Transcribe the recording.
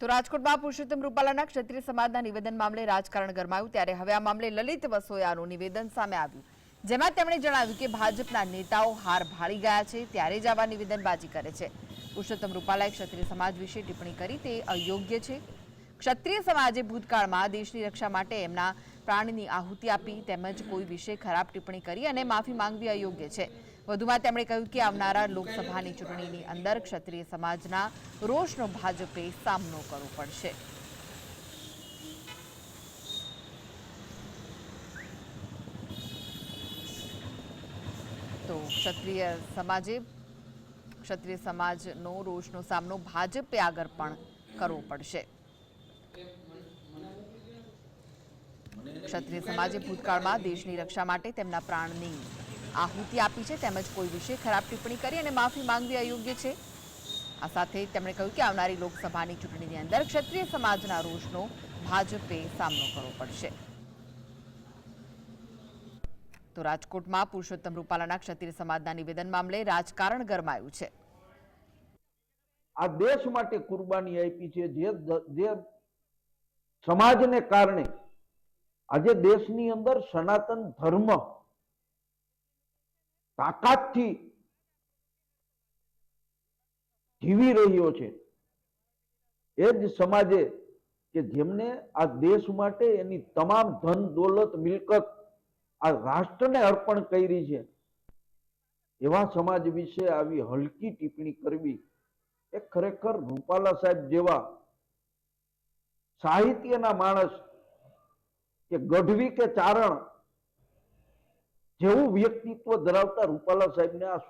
તો રાજકોટમાં પુરુષોત્તમ રૂપાલાના ક્ષત્રિય સમાજના નિવેદન મામલે રાજકારણ ગરમાયું ત્યારે હવે આ મામલે લલિત વસોયાનું નિવેદન સામે આવ્યું. જેમાં તેમણે જણાવ્યું કે ભાજપના નેતાઓ હાર ભાળી ગયા છે, ત્યારે જ આવા નિવેદનબાજી કરે છે. પુરુષોત્તમ રૂપાલાએ ક્ષત્રિય સમાજ વિશે ટિપ્પણી કરી, તે અયોગ્ય છે. ક્ષત્રિય સમાજે ભૂતકાળમાં દેશની રક્ષા માટે એમના પ્રાણની આહુતિ આપી તેમજ કોઈ વિશે ખરાબ ટિપ્પણી કરી અને માફી માંગવી અયોગ્ય છે. વધુમાં તેમણે કહ્યું કે આવનારા લોકસભાની ચૂંટણીની અંદર ક્ષત્રિય સમાજના રોષનો ભાજપે સામનો કરવો પડશે. તો ક્ષત્રિય સમાજે, ક્ષત્રિય સમાજનો રોષનો સામનો ભાજપે આગળ પણ કરવો પડશે. ક્ષત્રિય સમાજે ભૂતકાળમાં દેશની રક્ષા માટે તેમના પ્રાણની આહુતિ આપી છે, તેમજ કોઈ વિશે ખરાબ ટિપ્પણી કરી અને માફી માંગવી અયોગ્ય છે. આ સાથે તેમણે કહ્યું કે આવનારી લોકસભાની ચૂંટણીની અંદર ક્ષત્રિય સમાજના રોષનો ભાજપે સામનો કરવો પડશે. તો રાજકોટમાં પુરુષોત્તમ રૂપાલાના ક્ષત્રિય સમાજના નિવેદન મામલે રાજકારણ ગરમાયું છે. આ દેશ માટે કુરબાની આપી છે, જે જે સમાજને કારણે આજે દેશની અંદર સનાતન ધર્મ તાકાતથી જીવી રહ્યો છે. એ જ સમાજે કે જેમને આ દેશ માટે એની તમામ ધન, દોલત, મિલકત આ રાષ્ટ્રને અર્પણ કરી છે, એવા સમાજ વિશે આવી હલકી ટિપ્પણી કરવી એ ખરેખર રૂપાલા સાહેબ જેવા સાહિત્યના માણસ કે ગઢવી કે ચારણ જેવું વ્યક્તિત્વ ધરાવતા રૂપાલા સાહેબને આ